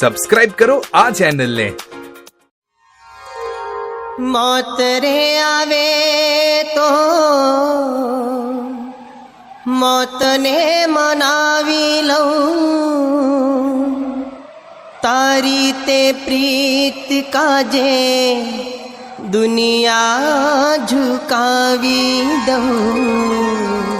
Subscribe करो आ channel ने। मौत रे आवे तो मौत ने मनावी लू तारी ते प्रीत काजे, दुनिया झुकावी दऊ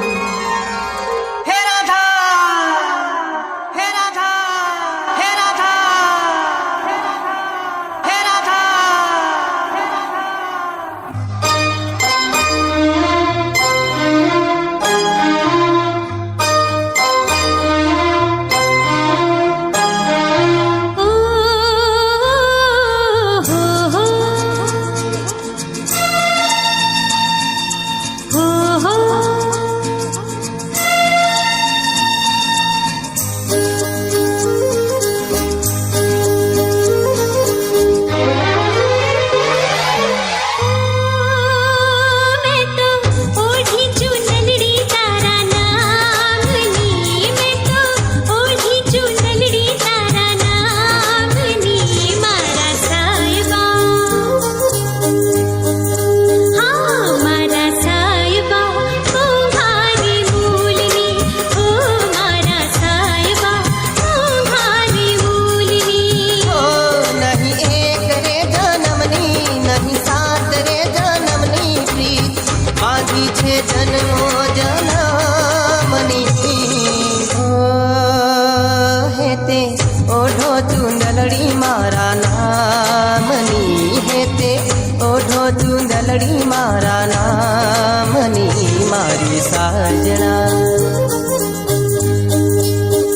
છું જલડી મારા નામની મારી સાજણા.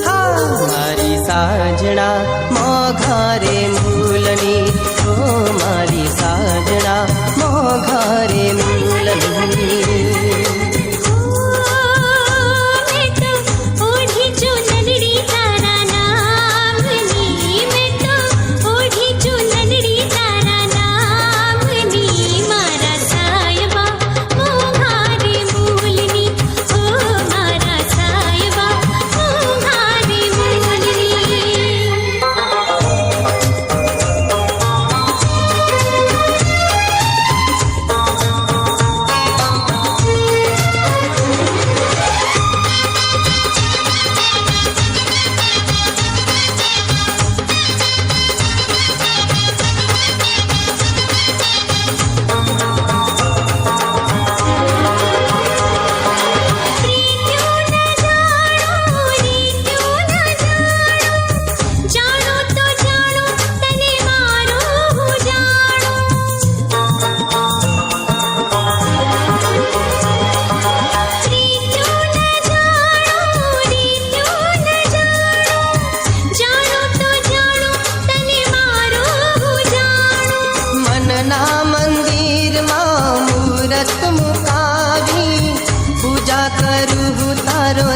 હા મારી સાજણા મોઘારે મો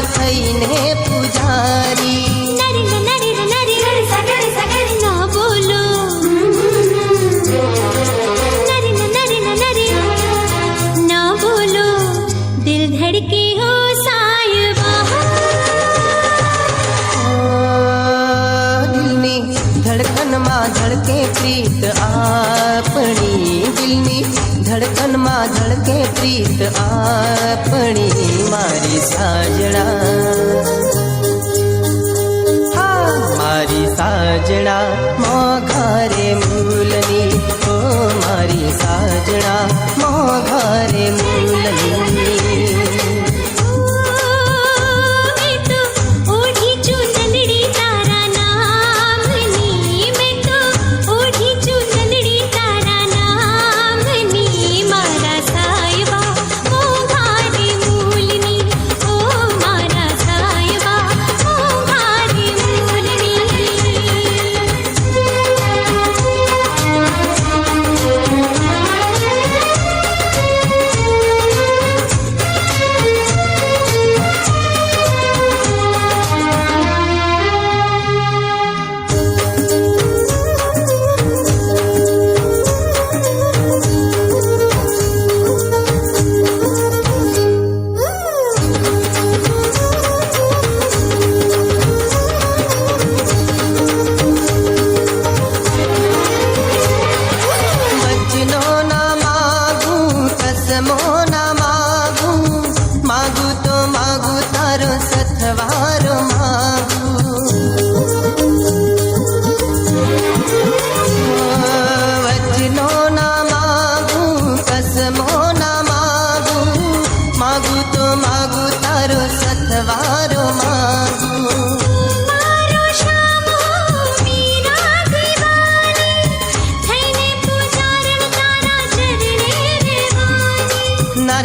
થઈને પૂજારી ના બોલો દિલ ધડકે હો કે પ્રીત આપણી મારી સાજણા. મારી સાજણા મો ઘરે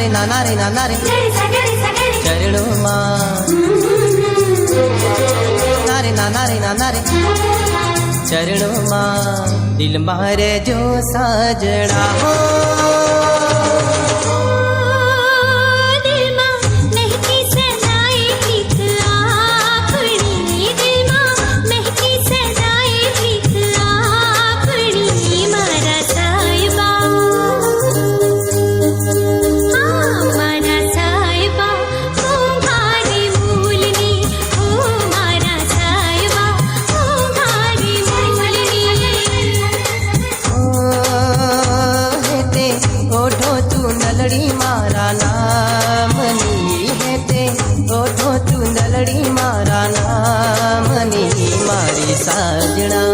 રે નાના રે નાના રે ચરણોમાં. નાના રે નાના રે નાના રે ચરણોમાં દિલ મારે જો હો. નામની હેતે ઓઢો તું નલડી મારા નામની મારી સાજણા